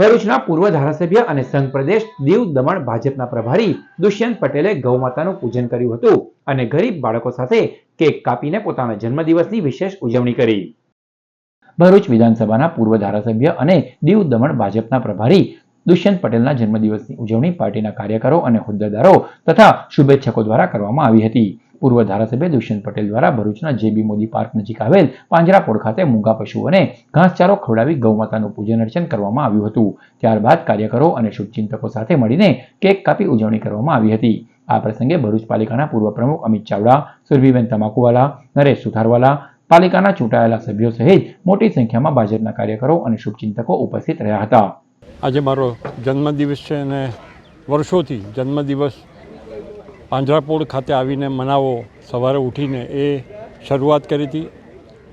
ભરૂચના પૂર્વ ધારાસભ્ય અને સંઘ પ્રદેશ દીવ દમણ ભાજપના પ્રભારી દુષ્યંત પટેલે ગૌમાતાનું પૂજન કર્યું હતું અને ગરીબ બાળકો સાથે કેક કાપીને પોતાના જન્મદિવસની વિશેષ ઉજવણી કરી. ભરૂચ વિધાનસભાના પૂર્વ ધારાસભ્ય અને દીવ દમણ ભાજપના પ્રભારી દુષ્યંત પટેલના જન્મદિવસની ઉજવણી પાર્ટીના કાર્યકરો અને હોદ્દેદારો તથા શુભેચ્છકો દ્વારા કરવામાં આવી હતી. પૂર્વ ધારાસભ્ય દુષ્યંત પટેલ દ્વારા ભરૂચના જેબી મોદી પાર્ક નજીક આવેલ પાંજરાપોળ ખાતે મૂંગા પશુઓને ઘાસચારો ખવડાવી ગૌમાતાનું પૂજન અર્ચન કરવામાં આવ્યું હતું. ત્યારબાદ કાર્યકરો અને શુભચિંતકો સાથે મળીને કેક કાપી ઉજવણી કરવામાં આવી હતી. આ પ્રસંગે ભરૂચ પાલિકાના પૂર્વ પ્રમુખ અમિત ચાવડા, સુરભીબેન તમાકુવાલા, નરેશ સુથારવાલા, પાલિકાના ચૂંટાયેલા સભ્યો સહિત મોટી સંખ્યામાં ભાજપના કાર્યકરો અને શુભચિંતકો ઉપસ્થિત રહ્યા હતા. આજે મારો જન્મદિવસ છે અને વર્ષોથી જન્મદિવસ પાંજરાપોળ ખાતે આવીને મનાવો. સવારે ઉઠીને એ શરૂઆત કરી હતી.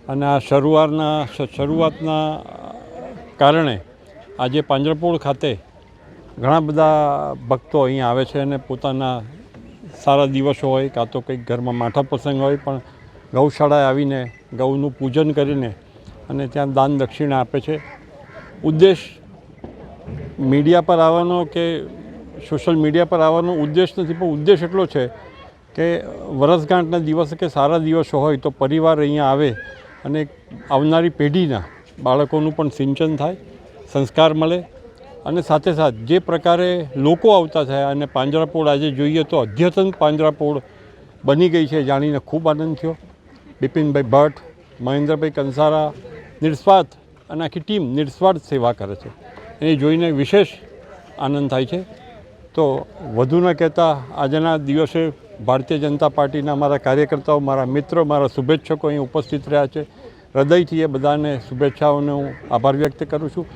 અને આ શરૂઆતના શરૂઆતના કારણે આજે પાંજરાપોળ ખાતે ઘણા બધા ભક્તો અહીં આવે છે અને પોતાના સારા દિવસો હોય કાં તો કંઈક ઘરમાં માઠા પ્રસંગ હોય, પણ ગૌશાળાએ આવીને ગૌનું પૂજન કરીને અને ત્યાં દાન દક્ષિણા આપે છે. ઉદ્દેશ મીડિયા પર આવવાનો કે સોશિયલ મીડિયા પર આવવાનો ઉદ્દેશ નથી, પણ ઉદ્દેશ એટલો છે કે વરસગાંઠના દિવસે કે સારા દિવસો હોય તો પરિવાર અહીંયા આવે અને આવનારી પેઢીના બાળકોનું પણ સિંચન થાય, સંસ્કાર મળે અને સાથે સાથ જે પ્રકારે લોકો આવતા થયા અને પાંજરાપોળ આજે જોઈએ તો અદ્યતન પાંજરાપોળ બની ગઈ છે જાણીને ખૂબ આનંદ થયો. બિપિનભાઈ ભટ્ટ, મહેન્દ્રભાઈ કંસારા નિસ્વાર્થ અને આખી ટીમ નિસ્વાર્થ સેવા કરે છે. એ જોઈને વિશેષ આનંદ થાય છે. તો વધુ ન કહેતા આજના દિવસે ભારતીય જનતા પાર્ટીના મારા કાર્યકર્તાઓ, મારા મિત્રો, મારા શુભેચ્છકો અહીં ઉપસ્થિત રહ્યા છે. હૃદયથી એ બધાને શુભેચ્છાઓનો હું આભાર વ્યક્ત કરું છું.